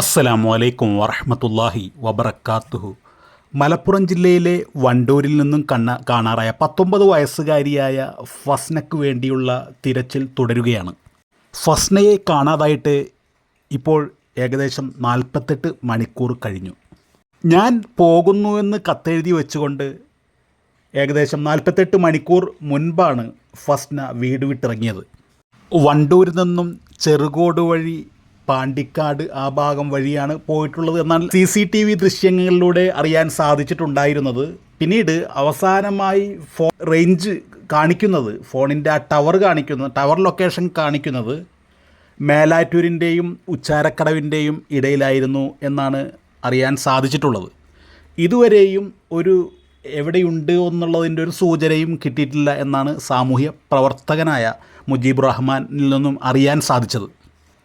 അസ്സലാമു അലൈക്കും വറഹമത്തല്ലാഹി വബർക്കാത്തുഹു മലപ്പുറം ജില്ലയിലെ വണ്ടൂരിൽ നിന്നും കണ്ണ കാണാറായ പത്തൊമ്പത് വയസ്സുകാരിയായ ഫസ്നയ്ക്ക് വേണ്ടിയുള്ള തിരച്ചിൽ തുടരുകയാണ്. ഫസ്നയെ കാണാതായിട്ട് ഇപ്പോൾ ഏകദേശം നാൽപ്പത്തെട്ട് മണിക്കൂർ കഴിഞ്ഞു. ഞാൻ പോകുന്നുവെന്ന് കത്തെഴുതി വെച്ചുകൊണ്ട് ഏകദേശം നാൽപ്പത്തെട്ട് മണിക്കൂർ മുൻപാണ് ഫസ്ന വീട് വിട്ടിറങ്ങിയത്. വണ്ടൂരിൽ നിന്നും ചെറുകോട് വഴി പാണ്ടിക്കാട് ആ ഭാഗം വഴിയാണ് പോയിട്ടുള്ളത് എന്നാൽ സി സി ടി വി ദൃശ്യങ്ങളിലൂടെ അറിയാൻ സാധിച്ചിട്ടുണ്ടായിരുന്നത്. പിന്നീട് അവസാനമായി ഫോ റേഞ്ച് കാണിക്കുന്നത് ഫോണിന്റെ ആ ടവർ കാണിക്കുന്നത് ടവർ ലൊക്കേഷൻ കാണിക്കുന്നത് മേലാറ്റൂരിന്റെയും ഉച്ചാരക്കടവിന്റെയും ഇടയിലായിരുന്നു എന്നാണ് അറിയാൻ സാധിച്ചിട്ടുള്ളത്. ഇതുവരെയും ഒരു എവിടെയുണ്ട് എന്നുള്ളതിന്റെ ഒരു സൂചനയും കിട്ടിയിട്ടില്ല എന്നാണ് സാമൂഹ്യ പ്രവർത്തകനായ മുജീബ് റഹ്മാനിൽ നിന്നും അറിയാൻ സാധിച്ചത്.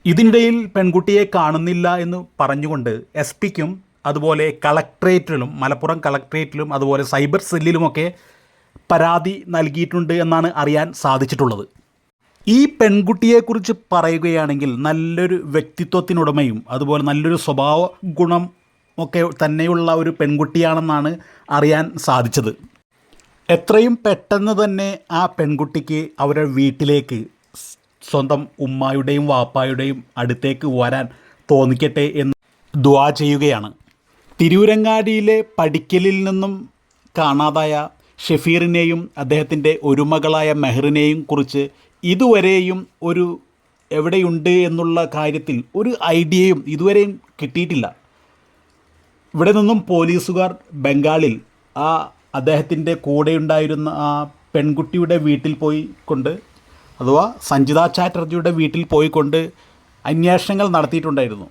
ഇതിനിടയിൽ പെൺകുട്ടിയെ കാണുന്നില്ല എന്ന് പറഞ്ഞുകൊണ്ട് എസ് പിക്കും അതുപോലെ കളക്ട്രേറ്റിലും മലപ്പുറം കളക്ട്രേറ്റിലും അതുപോലെ സൈബർ സെല്ലിലുമൊക്കെ പരാതി നൽകിയിട്ടുണ്ട് എന്നാണ് അറിയാൻ സാധിച്ചിട്ടുള്ളത്. ഈ പെൺകുട്ടിയെക്കുറിച്ച് പറയുകയാണെങ്കിൽ നല്ലൊരു വ്യക്തിത്വത്തിനുടമയും അതുപോലെ നല്ലൊരു സ്വഭാവ ഗുണം ഒക്കെ തന്നെയുള്ള ഒരു പെൺകുട്ടിയാണെന്നാണ് അറിയാൻ സാധിച്ചത്. എത്രയും പെട്ടെന്ന് തന്നെ ആ പെൺകുട്ടിക്ക് അവരുടെ വീട്ടിലേക്ക് സ്വന്തം ഉമ്മായുടെയും വാപ്പായുടെയും അടുത്തേക്ക് വരാൻ തോന്നിക്കട്ടെ എന്ന് ദ്വാ ചെയ്യുകയാണ്. തിരൂരങ്ങാടിയിലെ പടിക്കലിൽ നിന്നും കാണാതായ ഷെഫീറിനെയും അദ്ദേഹത്തിന്റെ ഒരുമകളായ മെഹറിനെയും കുറിച്ച് ഇതുവരെയും ഒരു എവിടെയുണ്ട് എന്നുള്ള കാര്യത്തിൽ ഒരു ഐഡിയയും ഇതുവരെയും കിട്ടിയിട്ടില്ല. ഇവിടെ നിന്നും പോലീസുകാർ ബംഗാളിൽ ആ അദ്ദേഹത്തിന്റെ കൂടെയുണ്ടായിരുന്ന ആ പെൺകുട്ടിയുടെ വീട്ടിൽ പോയി കൊണ്ട് അഥവാ സഞ്ജിത ചാറ്റർജിയുടെ വീട്ടിൽ പോയിക്കൊണ്ട് അന്വേഷണങ്ങൾ നടത്തിയിട്ടുണ്ടായിരുന്നു.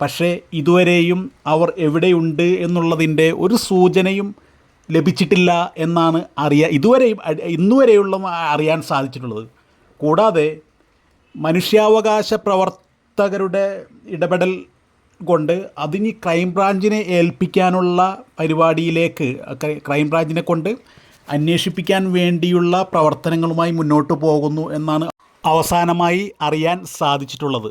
പക്ഷേ ഇതുവരെയും അവർ എവിടെയുണ്ട് എന്നുള്ളതിന്റെ ഒരു സൂചനയും ലഭിച്ചിട്ടില്ല എന്നാണ് അറിയാ ഇതുവരെയും ഇന്നുവരെയുള്ള അറിയാൻ സാധിച്ചിട്ടുള്ളത്. കൂടാതെ മനുഷ്യാവകാശ പ്രവർത്തകരുടെ ഇടപെടൽ കൊണ്ട് അതിന് ക്രൈംബ്രാഞ്ചിനെ ഏൽപ്പിക്കാനുള്ള പരിപാടിയിലേക്ക് ക്രൈംബ്രാഞ്ചിനെ കൊണ്ട് അന്വേഷിപ്പിക്കാൻ വേണ്ടിയുള്ള പ്രവർത്തനങ്ങളുമായി മുന്നോട്ട് പോകുന്നു എന്നാണ് അവസാനമായി അറിയാൻ സാധിച്ചിട്ടുള്ളത്.